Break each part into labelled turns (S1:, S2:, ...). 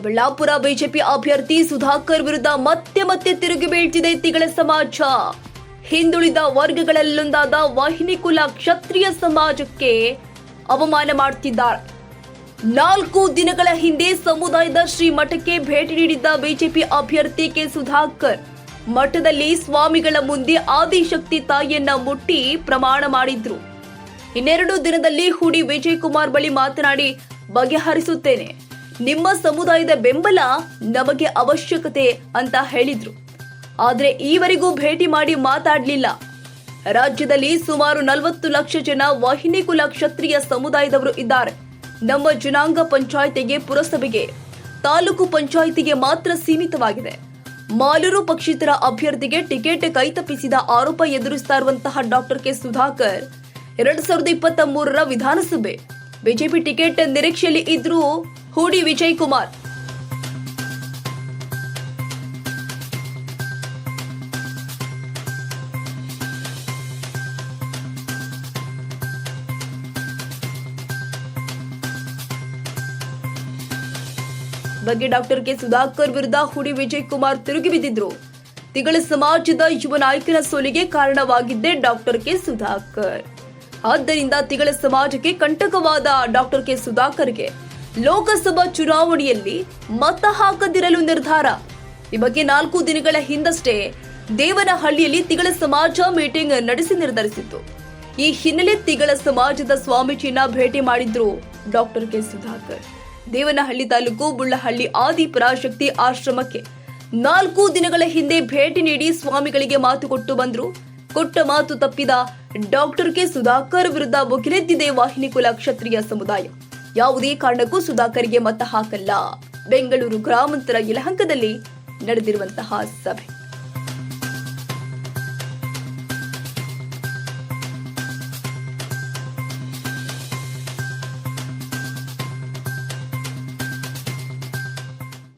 S1: Chikkaballapur BJP ಅಭ್ಯರ್ಥಿ ಸುಧಾಕರ್ ವಿರುದ್ಧ ಮತ್ತೆ ಮತ್ತೆ ತಿರುಗಿ ಬೀಳ್ತಿದೆ ತಿಗಳ ಸಮಾಜ. ಹಿಂದುಳಿದ ವರ್ಗಗಳಲ್ಲೊಂದಾದ ವಾಹಿನಿ ಕುಲ ಕ್ಷತ್ರಿಯ ಸಮಾಜಕ್ಕೆ ಅವಮಾನ ಮಾಡುತ್ತಿದ್ದಾರೆ ನಾಲ್ಕು ದಿನಗಳ ಹಿಂದೆ ಸಮುದಾಯದ ಶ್ರೀ ಮಠಕ್ಕೆ ಭೇಟಿ ನೀಡಿದ್ದ ಬಿಜೆಪಿ ಅಭ್ಯರ್ಥಿ ಕೆ ಸುಧಾಕರ್, ಮಠದಲ್ಲಿ ಸ್ವಾಮಿಗಳ ಮುಂದೆ ಆದಿಶಕ್ತಿ ತಾಯಿಯನ್ನ ಮುಟ್ಟಿ ಪ್ರಮಾಣ ಮಾಡಿದ್ರು. ಇನ್ನೆರಡು ದಿನದಲ್ಲಿ ಹುಡಿ ವಿಜಯ್ ಕುಮಾರ್ ಬಳಿ ಮಾತನಾಡಿ ಬಗೆಹರಿಸುತ್ತೇನೆ. ನಿಮ್ಮ ಸಮುದಾಯದ ಬೆಂಬಲ ನಮಗೆ ಅವಶ್ಯಕತೆ ಅಂತ ಹೇಳಿದ್ರು. ಆದ್ರೆ ಈವರೆಗೂ ಭೇಟಿ ಮಾಡಿ ಮಾತಾಡಲಿಲ್ಲ. ರಾಜ್ಯದಲ್ಲಿ ಸುಮಾರು ನಲವತ್ತು ಲಕ್ಷ ಜನ ವಾಹಿನಿ ಕುಲ ಕ್ಷತ್ರಿಯ ಸಮುದಾಯದವರು ಇದ್ದಾರೆ. ನಮ್ಮ ಜನಾಂಗ ಪಂಚಾಯಿತಿಗೆ ಪುರಸಭೆಗೆ, ತಾಲೂಕು ಪಂಚಾಯಿತಿಗೆ ಮಾತ್ರ ಸೀಮಿತವಾಗಿದೆ. ಮಾಲೂರು ಪಕ್ಷೇತರ ಅಭ್ಯರ್ಥಿಗೆ ಟಿಕೆಟ್ ಕೈತಪ್ಪಿಸಿದ ಆರೋಪ ಎದುರಿಸ್ತಾ ಇರುವಂತಹ ಡಾಕ್ಟರ್ ಕೆ ಸುಧಾಕರ್, ಎರಡ್ ಸಾವಿರದ ಇಪ್ಪತ್ತ ಮೂರರ ವಿಧಾನಸಭೆ. ಬಿಜೆಪಿ ಟಿಕೆಟ್ ನಿರೀಕ್ಷೆಯಲ್ಲಿ ಇದ್ರು ಹೂಡಿ ವಿಜಯ್ ಕುಮಾರ್. ಬಗ್ಗೆ ಡಾಕ್ಟರ್ ಕೆ ಸುಧಾಕರ್ ವಿರುದ್ಧ ಹುಡಿ ವಿಜಯ್ ಕುಮಾರ್ ತಿರುಗಿ ಬಿದ್ದಿದ್ರು. ತಿಗಳ ಸಮಾಜದ ಯುವ ನಾಯಕನ ಸೋಲಿಗೆ ಕಾರಣವಾಗಿದ್ದೆ ಡಾಕ್ಟರ್ ಕೆ ಸುಧಾಕರ್. ಆದ್ದರಿಂದ ತಿಗಳ ಸಮಾಜಕ್ಕೆ ಕಂಟಕವಾದ ಡಾಕ್ಟರ್ ಕೆ ಸುಧಾಕರ್ಗೆ ಲೋಕಸಭಾ ಚುನಾವಣೆಯಲ್ಲಿ ಮತ ಹಾಕದಿರಲು ನಿರ್ಧಾರ. ಈ ಬಗ್ಗೆ ನಾಲ್ಕು ದಿನಗಳ ಹಿಂದಷ್ಟೇ ದೇವನಹಳ್ಳಿಯಲ್ಲಿ ತಿಗಳ ಸಮಾಜ ಮೀಟಿಂಗ್ ನಡೆಸಿ ನಿರ್ಧರಿಸಿತ್ತು. ಈ ಹಿನ್ನೆಲೆ ತಿಗಳ ಸಮಾಜದ ಸ್ವಾಮೀಜಿಯನ್ನ ಭೇಟಿ ಮಾಡಿದ್ರು ಡಾಕ್ಟರ್ ಕೆ ಸುಧಾಕರ್. ದೇವನಹಳ್ಳಿ ತಾಲೂಕು ಬುಳ್ಳಹಳ್ಳಿ ಆದಿ ಪರಾಶಕ್ತಿ ಆಶ್ರಮಕ್ಕೆ ನಾಲ್ಕು ದಿನಗಳ ಹಿಂದೆ ಭೇಟಿ ನೀಡಿ ಸ್ವಾಮಿಗಳಿಗೆ ಮಾತು ಕೊಟ್ಟು ಬಂದ್ರು ಕೊಟ್ಟ ಮಾತು ತಪ್ಪಿದ ಡಾಕ್ಟರ್ ಕೆ ಸುಧಾಕರ್ ವಿರುದ್ಧ ಮುಗಿಲೆದ್ದಿದೆ ವಾಹಿನಿ ಕುಲ ಕ್ಷತ್ರಿಯ ಸಮುದಾಯ. ಯಾವುದೇ ಕಾರಣಕ್ಕೂ ಸುಧಾಕರ್ಗೆ ಮತ ಹಾಕಲ್ಲ. ಬೆಂಗಳೂರು ಗ್ರಾಮಾಂತರ ಯಲಹಂಕದಲ್ಲಿ ನಡೆದಿರುವಂತಹ ಸಭೆ.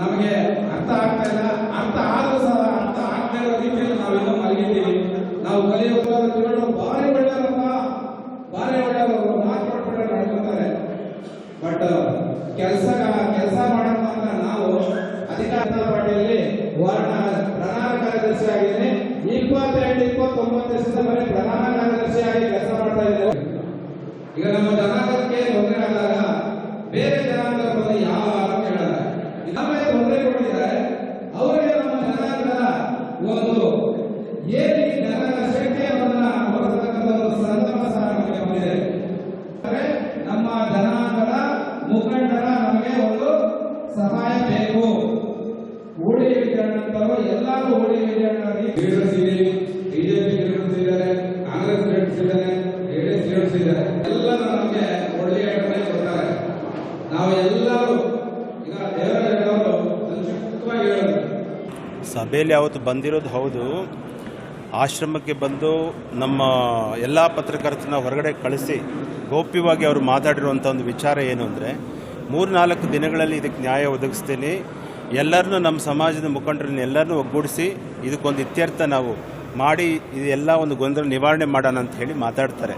S2: ನಮಗೆ ಅರ್ಥ ಆಗ್ತಾ ಇಲ್ಲ, ಅರ್ಥ ಆದ್ರೂ ಸಹ ಅರ್ಥ ಆಗ್ತಾ ಇರೋ ರೀತಿಯಲ್ಲಿ ನಾವೆಲ್ಲ ಮಲಗಿದ್ದೀವಿ. ನಾವು ತಿರುಳು ಭಾರಿ ಒಳ್ಳೆಯವರಪ್ಪ ಭಾರಿ ಒಳ್ಳೆಯವರು ಮಾತು ಕೊಟ್ಬಿಟ್ರೆ ನಡ್ಕೊತಾರೆ ಬಟ್ ಕೆಲಸ ಕೆಲಸ ಮಾಡೋಣ ನಾವು ಅಧಿಕಾರ ಪಾರ್ಟಿಯಲ್ಲಿ ವರ್ಣ ಪ್ರಧಾನ ಕಾರ್ಯದರ್ಶಿ ಆಗಿದ್ದೀನಿ. ಇಪ್ಪತ್ತೆರಡು ಇಪ್ಪತ್ತೊಂಬತ್ತು ಬರೀ ಪ್ರಧಾನ ಕಾರ್ಯದರ್ಶಿ ಆಗಿ ಕೆಲಸ ಮಾಡ್ತಾ ಇದ್ದೇವೆ. ಈಗ ನಮ್ಮ ಜನಾಂಗಕ್ಕೆ ತೊಂದರೆ ಆದಾಗ ಬೇರೆ ಜನಾಂಗ ಯಾವ ಯಾವ ಕೇಳಲ್ಲ. ನಮಗೆ ತೊಂದರೆ ಕೊಟ್ಟಿದ್ದಾರೆ ಅವರಿಗೆ ನಮ್ಮ ಜನಾಂಗದ ಒಂದು ಏನು ಈ ಶಕ್ತಿ ಅವರನ್ನ ಹೊರತಕ್ಕಂಥ
S3: ಸಭೆಯಲ್ಲಿ ಅವತ್ತು ಬಂದಿರೋದು ಹೌದು. ಆಶ್ರಮಕ್ಕೆ ಬಂದು ನಮ್ಮ ಎಲ್ಲ ಪತ್ರಕರ್ತನ ಹೊರಗಡೆ ಕಳಿಸಿ ಗೌಪ್ಯವಾಗಿ ಅವರು ಮಾತಾಡಿರುವಂಥ ಒಂದು ವಿಚಾರ ಏನು ಅಂದರೆ, ಮೂರ್ನಾಲ್ಕು ದಿನಗಳಲ್ಲಿ ಇದಕ್ಕೆ ನ್ಯಾಯ ಒದಗಿಸ್ತೀನಿ. ಎಲ್ಲರನ್ನೂ ನಮ್ಮ ಸಮಾಜದ ಮುಖಂಡರನ್ನ ಎಲ್ಲರನ್ನೂ ಒಗ್ಗೂಡಿಸಿ ಇದಕ್ಕೊಂದು ಇತ್ಯರ್ಥ ನಾವು ಮಾಡಿ ಇದೆಲ್ಲ ಒಂದು ಗೊಂದಲ ನಿವಾರಣೆ ಮಾಡೋಣ ಅಂತ ಹೇಳಿ ಮಾತಾಡ್ತಾರೆ.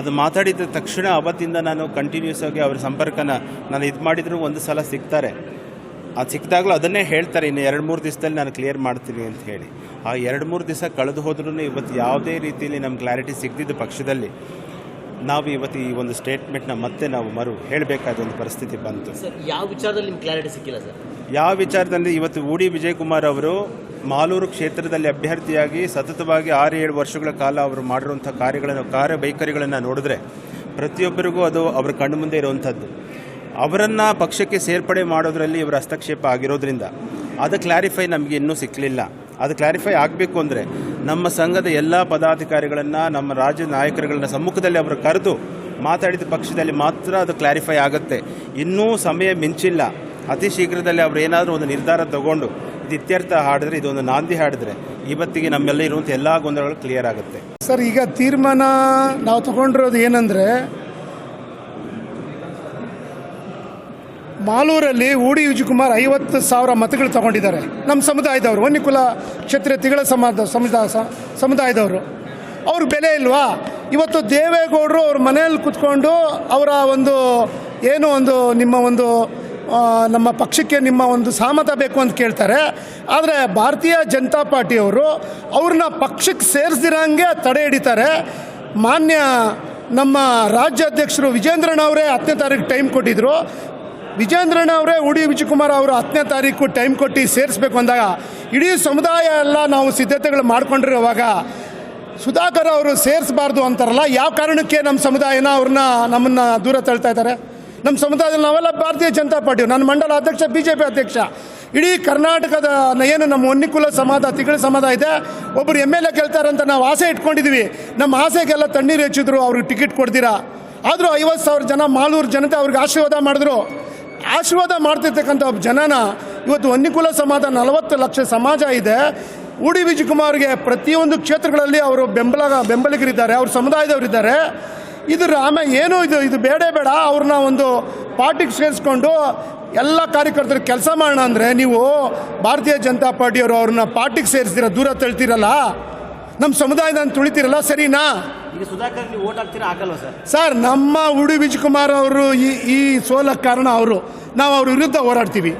S3: ಅದು ಮಾತಾಡಿದ ತಕ್ಷಣ ಅವತ್ತಿಂದ ನಾನು ಕಂಟಿನ್ಯೂಸ್ ಆಗಿ ಅವ್ರ ಸಂಪರ್ಕನ, ನಾನು ಇದು ಮಾಡಿದರೂ ಒಂದು ಸಲ ಸಿಗ್ತಾರೆ. ಅದು ಸಿಕ್ಕಿದಾಗಲೂ ಅದನ್ನೇ ಹೇಳ್ತಾರೆ ಇನ್ನು ಎರಡು ಮೂರು ದಿವಸದಲ್ಲಿ ನಾನು ಕ್ಲಿಯರ್ ಮಾಡ್ತೀನಿ ಅಂತ ಹೇಳಿ. ಆ ಎರಡು ಮೂರು ದಿವಸ ಕಳೆದು ಹೋದ್ರೂ ಇವತ್ತು ಯಾವುದೇ ರೀತಿಯಲ್ಲಿ ನಮ್ಮ ಕ್ಲಾರಿಟಿ ಸಿಗದಿದ್ದ ಪಕ್ಷದಲ್ಲಿ ನಾವು ಇವತ್ತು ಈ ಒಂದು ಸ್ಟೇಟ್ಮೆಂಟ್ನ ಮತ್ತೆ ನಾವು ಮರು ಹೇಳಬೇಕಾದ ಒಂದು ಪರಿಸ್ಥಿತಿ ಬಂತು.
S4: ಸರ್ ಯಾವ ವಿಚಾರದಲ್ಲಿ ನಿಮ್ಗೆ ಕ್ಲಾರಿಟಿ ಸಿಕ್ಕಿಲ್ಲ ಸರ್?
S3: ಯಾವ ವಿಚಾರದಲ್ಲಿ ಇವತ್ತು ಉಡಿ ವಿಜಯಕುಮಾರ್ ಅವರು ಮಾಲೂರು ಕ್ಷೇತ್ರದಲ್ಲಿ ಅಭ್ಯರ್ಥಿಯಾಗಿ ಸತತವಾಗಿ ಆರು ಏಳು ವರ್ಷಗಳ ಕಾಲ ಅವರು ಮಾಡಿರುವಂಥ ಕಾರ್ಯಗಳನ್ನು ಕಾರ್ಯ ಬೈಕರಿಗಳನ್ನು ನೋಡಿದ್ರೆ ಪ್ರತಿಯೊಬ್ಬರಿಗೂ ಅದು ಅವರ ಕಣ್ಣು ಮುಂದೆ ಇರುವಂಥದ್ದು. ಅವರನ್ನು ಪಕ್ಷಕ್ಕೆ ಸೇರ್ಪಡೆ ಮಾಡೋದರಲ್ಲಿ ಇವರ ಹಸ್ತಕ್ಷೇಪ ಆಗಿರೋದ್ರಿಂದ. ಅದು ಕ್ಲಾರಿಫೈ ನಮಗೆ ಇನ್ನೂ ಸಿಕ್ಕಲಿಲ್ಲ ಅದು ಕ್ಲಾರಿಫೈ ಆಗಬೇಕು ಅಂದರೆ ನಮ್ಮ ಸಂಘದ ಎಲ್ಲ ಪದಾಧಿಕಾರಿಗಳನ್ನು, ನಮ್ಮ ರಾಜ್ಯ ನಾಯಕರುಗಳನ್ನ ಸಮ್ಮುಖದಲ್ಲಿ ಅವರು ಕರೆದು ಮಾತಾಡಿದ ಪಕ್ಷದಲ್ಲಿ ಮಾತ್ರ ಅದು ಕ್ಲಾರಿಫೈ ಆಗುತ್ತೆ. ಇನ್ನೂ ಸಮಯ ಮಿಂಚಿಲ್ಲ. ಅತಿ ಶೀಘ್ರದಲ್ಲಿ ಅವರು ಏನಾದರೂ ಒಂದು ನಿರ್ಧಾರ ತಗೊಂಡು ಇದು ಇತ್ಯರ್ಥ ಹಾಡಿದ್ರೆ ಇದೊಂದು ನಾಂದಿ ಹಾಡಿದ್ರೆ ಇವತ್ತಿಗೆ ನಮ್ಮೆಲ್ಲ ಇರುವಂಥ ಎಲ್ಲ ಗೊಂದಲಗಳು ಕ್ಲಿಯರ್ ಆಗುತ್ತೆ.
S4: ಸರ್, ಈಗ ತೀರ್ಮಾನ ನಾವು ತಗೊಂಡಿರೋದು ಏನಂದರೆ ಮಾಲೂರಲ್ಲಿ ಊಡಿ ವಿಜಯಕುಮಾರ್ ಐವತ್ತು ಸಾವಿರ ಮತಗಳು ತಗೊಂಡಿದ್ದಾರೆ. ನಮ್ಮ ಸಮುದಾಯದವರು ವನ್ಯಕುಲ ಕ್ಷತ್ರಿಯ ತಿಗಳ ಸಮಾಜ ಸಮುದಾಯ ಸಮುದಾಯದವರು. ಅವ್ರ ಬೆಲೆ ಇಲ್ವಾ? ಇವತ್ತು ದೇವೇಗೌಡರು ಅವ್ರ ಮನೆಯಲ್ಲಿ ಕುತ್ಕೊಂಡು ಅವರ ಒಂದು ಏನು ಒಂದು ನಿಮ್ಮ ಒಂದು ನಮ್ಮ ಪಕ್ಷಕ್ಕೆ ನಿಮ್ಮ ಒಂದು ಸಹಮತ ಬೇಕು ಅಂತ ಕೇಳ್ತಾರೆ. ಆದರೆ ಭಾರತೀಯ ಜನತಾ ಪಾರ್ಟಿಯವರು ಅವ್ರನ್ನ ಪಕ್ಷಕ್ಕೆ ಸೇರಿಸ್ದಿರಂಗೆ ತಡೆ ಹಿಡಿತಾರೆ. ಮಾನ್ಯ ನಮ್ಮ ರಾಜ್ಯಾಧ್ಯಕ್ಷರು ವಿಜೇಂದ್ರನವರೇ ಹತ್ತನೇ ತಾರೀಕು ಟೈಮ್ ಕೊಟ್ಟಿದ್ರು. ವಿಜೇಂದ್ರಣ್ಣ ಅವರೇ, ಉಡಿ ವಿಜಯಕುಮಾರ್ ಅವರು ಹತ್ತನೇ ತಾರೀಕು ಟೈಮ್ ಕೊಟ್ಟು ಸೇರಿಸ್ಬೇಕು ಅಂದಾಗ ಇಡೀ ಸಮುದಾಯ ಎಲ್ಲ ನಾವು ಸಿದ್ಧತೆಗಳು ಮಾಡ್ಕೊಂಡಿರುವಾಗ ಸುಧಾಕರ್ ಅವರು ಸೇರಿಸಬಾರ್ದು ಅಂತಾರಲ್ಲ, ಯಾವ ಕಾರಣಕ್ಕೆ ನಮ್ಮ ಸಮುದಾಯನ ಅವ್ರನ್ನ ನಮ್ಮನ್ನ ದೂರ ತಳ್ತಾ ಇದ್ದಾರೆ? ನಮ್ಮ ಸಮುದಾಯದಲ್ಲಿ ನಾವೆಲ್ಲ ಭಾರತೀಯ ಜನತಾ ಪಾರ್ಟಿ ನನ್ನ ಮಂಡಲ ಅಧ್ಯಕ್ಷ ಬಿ ಜೆ ಪಿ ಅಧ್ಯಕ್ಷ. ಇಡೀ ಕರ್ನಾಟಕದ ಏನು ನಮ್ಮ ಒನ್ನಿಕುಲ ಸಮಾಜ ತಿಗಳ ಸಮಾಜ ಇದೆ ಒಬ್ಬರು ಎಂ ಎಲ್ ಎ ಕೇಳ್ತಾರೆ ಅಂತ ನಾವು ಆಸೆ ಇಟ್ಕೊಂಡಿದ್ವಿ. ನಮ್ಮ ಆಸೆಗೆಲ್ಲ ತಣ್ಣೀರು ಹೆಚ್ಚಿದ್ರು, ಅವ್ರಿಗೆ ಟಿಕೆಟ್ ಕೊಡ್ತೀರಾ? ಆದರೂ ಐವತ್ತು ಸಾವಿರ ಜನ ಮಾಲೂರು ಜನತೆ ಅವ್ರಿಗೆ ಆಶೀರ್ವಾದ ಮಾಡಿದ್ರು. ಆಶೀರ್ವಾದ ಮಾಡ್ತಿರ್ತಕ್ಕಂಥ ಒಬ್ಬ ಜನನ ಇವತ್ತು ಒನ್ನಿಕುಲ ಸಮಾಜ ನಲವತ್ತು ಲಕ್ಷ ಸಮಾಜ ಇದೆ. ಉಡಿ ವಿಜಯಕುಮಾರ್ಗೆ ಪ್ರತಿಯೊಂದು ಕ್ಷೇತ್ರಗಳಲ್ಲಿ ಅವರು ಬೆಂಬಲ, ಬೆಂಬಲಿಗರಿದ್ದಾರೆ, ಅವ್ರ ಸಮುದಾಯದವರಿದ್ದಾರೆ. ಇದು ಆಮೇಲೆ ಏನು ಇದು? ಇದು ಬೇಡೇ ಬೇಡ. ಅವ್ರನ್ನ ಒಂದು ಪಾರ್ಟಿಗೆ ಸೇರಿಸ್ಕೊಂಡು ಎಲ್ಲ ಕಾರ್ಯಕರ್ತರು ಕೆಲಸ ಮಾಡೋಣ ಅಂದರೆ ನೀವು ಭಾರತೀಯ ಜನತಾ ಪಾರ್ಟಿಯವರು ಅವ್ರನ್ನ ಪಾರ್ಟಿಗೆ ಸೇರಿಸ್ತೀರ? ದೂರ ತಳ್ತೀರಲ್ಲ? ನಮ್ಮ ಸಮುದಾಯದ ತುಳಿತೀರಲ್ಲ? ಸರಿನಾ?
S5: ಸರ್?
S4: ಸರ್, ನಮ್ಮ ಉಡಿ ವಿಜಯಕುಮಾರ್ ಅವರು ಈ ಈ ಸೋಲಕ್ಕೆ ಕಾರಣ ಅವರು. ನಾವು ಅವ್ರ ವಿರುದ್ಧ ಹೋರಾಡ್ತೀವಿ.